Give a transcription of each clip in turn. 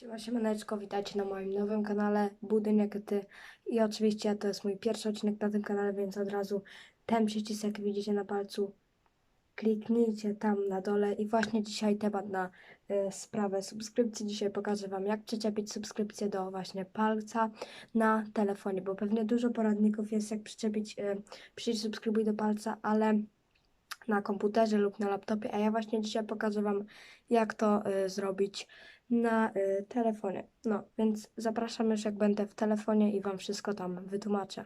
Siema, siemaneczko, witajcie na moim nowym kanale Budynek Ty i oczywiście to jest mój pierwszy odcinek na tym kanale, więc od razu ten przycisk widzicie na palcu kliknijcie tam na dole i właśnie dzisiaj temat na y, sprawę subskrypcji. Dzisiaj pokażę Wam jak przyczepić subskrypcję do właśnie palca na telefonie, bo pewnie dużo poradników jest jak przyczepić y, przycisk subskrybuj do palca, ale na komputerze lub na laptopie, a ja właśnie dzisiaj pokażę Wam jak to y, zrobić na y, telefonie. No, więc zapraszam już jak będę w telefonie i Wam wszystko tam wytłumaczę.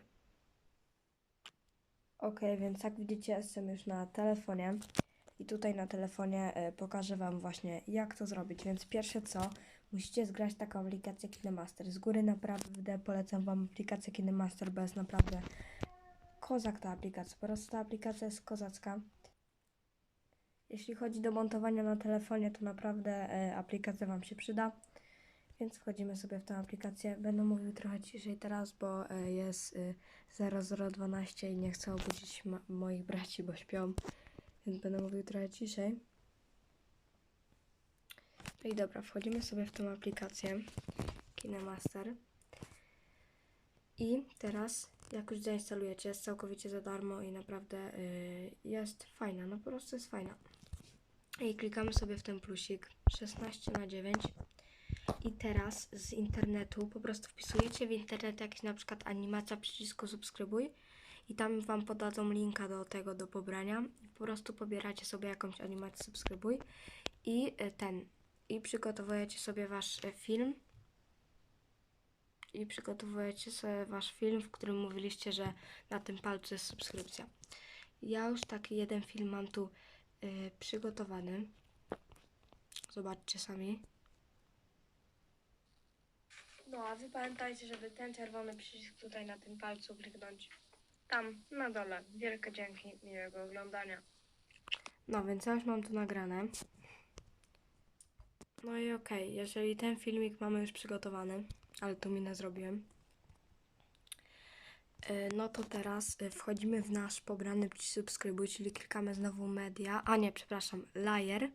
Ok, więc jak widzicie jestem już na telefonie i tutaj na telefonie y, pokażę Wam właśnie jak to zrobić. Więc pierwsze co, musicie zgrać taką aplikację KineMaster. Z góry naprawdę polecam Wam aplikację KineMaster, bo jest naprawdę kozak ta aplikacja. Po prostu ta aplikacja jest kozacka. Jeśli chodzi do montowania na telefonie, to naprawdę e, aplikacja Wam się przyda. Więc wchodzimy sobie w tę aplikację. Będę mówił trochę ciszej teraz, bo e, jest e, 0012 i nie chcę obudzić moich braci, bo śpią. Więc będę mówił trochę ciszej. No i dobra, wchodzimy sobie w tę aplikację KineMaster. I teraz, jak już zainstalujecie, jest całkowicie za darmo i naprawdę y, jest fajna. No po prostu jest fajna. I klikamy sobie w ten plusik. 16 na 9 i teraz z internetu po prostu wpisujecie w internet jakiś na przykład animacja przycisku subskrybuj. I tam wam podadzą linka do tego do pobrania. Po prostu pobieracie sobie jakąś animację subskrybuj. I e, ten. I przygotowujecie sobie wasz e, film. I przygotowujecie sobie wasz film, w którym mówiliście, że na tym palcu jest subskrypcja. Ja już taki jeden film mam tu y, przygotowany. Zobaczcie sami. No, a wy pamiętajcie, żeby ten czerwony przycisk tutaj na tym palcu kliknąć. Tam, na dole. Wielkie dzięki, miłego oglądania. No, więc ja już mam to nagrane. No i okej, jeżeli ten filmik mamy już przygotowany, ale tu minę zrobiłem, no to teraz y, wchodzimy w nasz pobrany subskrybuj, czyli klikamy znowu media, a nie, przepraszam, layer.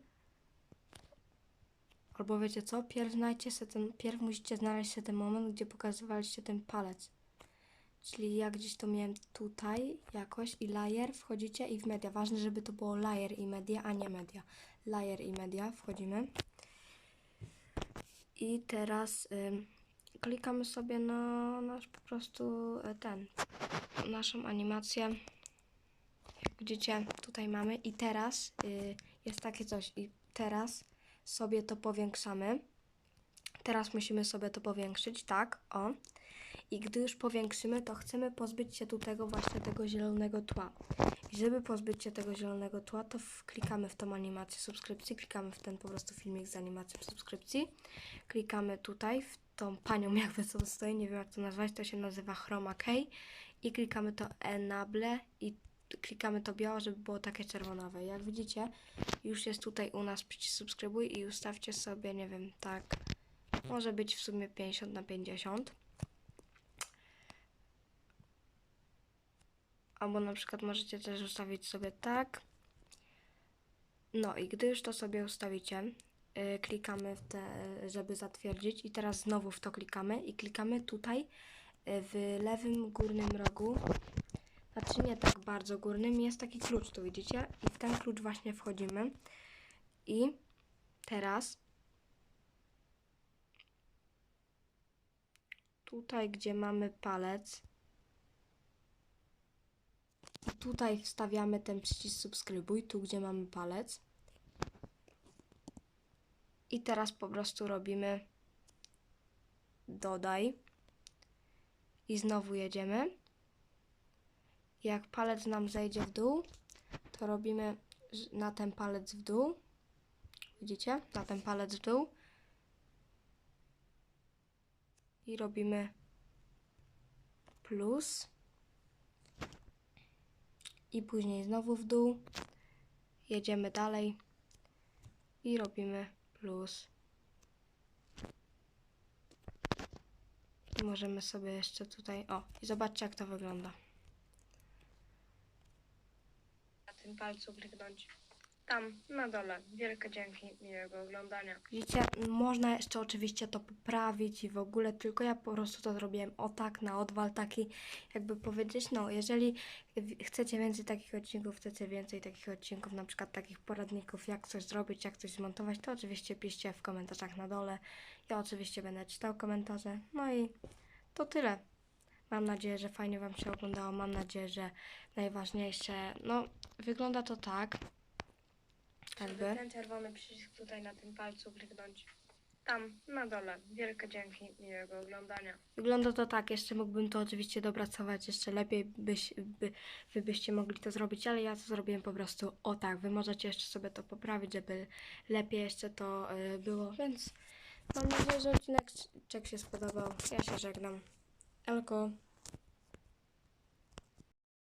Albo wiecie co, pierw, znajdźcie se ten, pierw musicie znaleźć się ten moment, gdzie pokazywaliście ten palec. Czyli ja gdzieś to miałem tutaj jakoś i layer, wchodzicie i w media. Ważne, żeby to było layer i media, a nie media. Layer i media, wchodzimy. I teraz ym, klikamy sobie na nasz po prostu e, ten, naszą animację. Jak widzicie, tutaj mamy i teraz y, jest takie coś i teraz sobie to powiększamy. Teraz musimy sobie to powiększyć, tak, o. I gdy już powiększymy, to chcemy pozbyć się tu tego właśnie tego zielonego tła. I żeby pozbyć się tego zielonego tła, to klikamy w tą animację subskrypcji, klikamy w ten po prostu filmik z animacją subskrypcji, klikamy tutaj w tą panią, jakby co to stoi, nie wiem jak to nazwać, to się nazywa Chroma Key i klikamy to Enable i klikamy to białe, żeby było takie czerwonawe. Jak widzicie, już jest tutaj u nas przycisk subskrybuj i ustawcie sobie, nie wiem, tak, może być w sumie 50 na 50. Albo na przykład możecie też ustawić sobie tak. No i gdy już to sobie ustawicie, klikamy w te, żeby zatwierdzić i teraz znowu w to klikamy i klikamy tutaj yy, w lewym górnym rogu. Znaczy nie tak bardzo górnym, jest taki klucz, tu widzicie? I w ten klucz właśnie wchodzimy. I teraz tutaj, gdzie mamy palec, i tutaj wstawiamy ten przycisk subskrybuj, tu gdzie mamy palec. I teraz po prostu robimy dodaj. I znowu jedziemy. Jak palec nam zejdzie w dół, to robimy na ten palec w dół. Widzicie? Na ten palec w dół. I robimy plus i później znowu w dół. Jedziemy dalej i robimy plus. I możemy sobie jeszcze tutaj. O, i zobaczcie, jak to wygląda. Na tym palcu kliknąć tam na dole. Wielkie dzięki, miłego oglądania. Widzicie, można jeszcze oczywiście to poprawić i w ogóle, tylko ja po prostu to zrobiłem o tak, na odwal taki, jakby powiedzieć, no, jeżeli chcecie więcej takich odcinków, chcecie więcej takich odcinków, na przykład takich poradników, jak coś zrobić, jak coś zmontować, to oczywiście piszcie w komentarzach na dole. Ja oczywiście będę czytał komentarze, no i to tyle. Mam nadzieję, że fajnie Wam się oglądało, mam nadzieję, że najważniejsze, no, wygląda to tak, Jakby. ten czerwony przycisk tutaj na tym palcu kliknąć. Tam na dole. Wielkie dzięki, miłego oglądania. Wygląda to tak, jeszcze mógłbym to oczywiście dopracować jeszcze lepiej, byś, by, wy byście mogli to zrobić, ale ja to zrobiłem po prostu o tak. Wy możecie jeszcze sobie to poprawić, żeby lepiej jeszcze to y, było, więc mam nadzieję, że odcinek się spodobał. Ja się żegnam. Elko.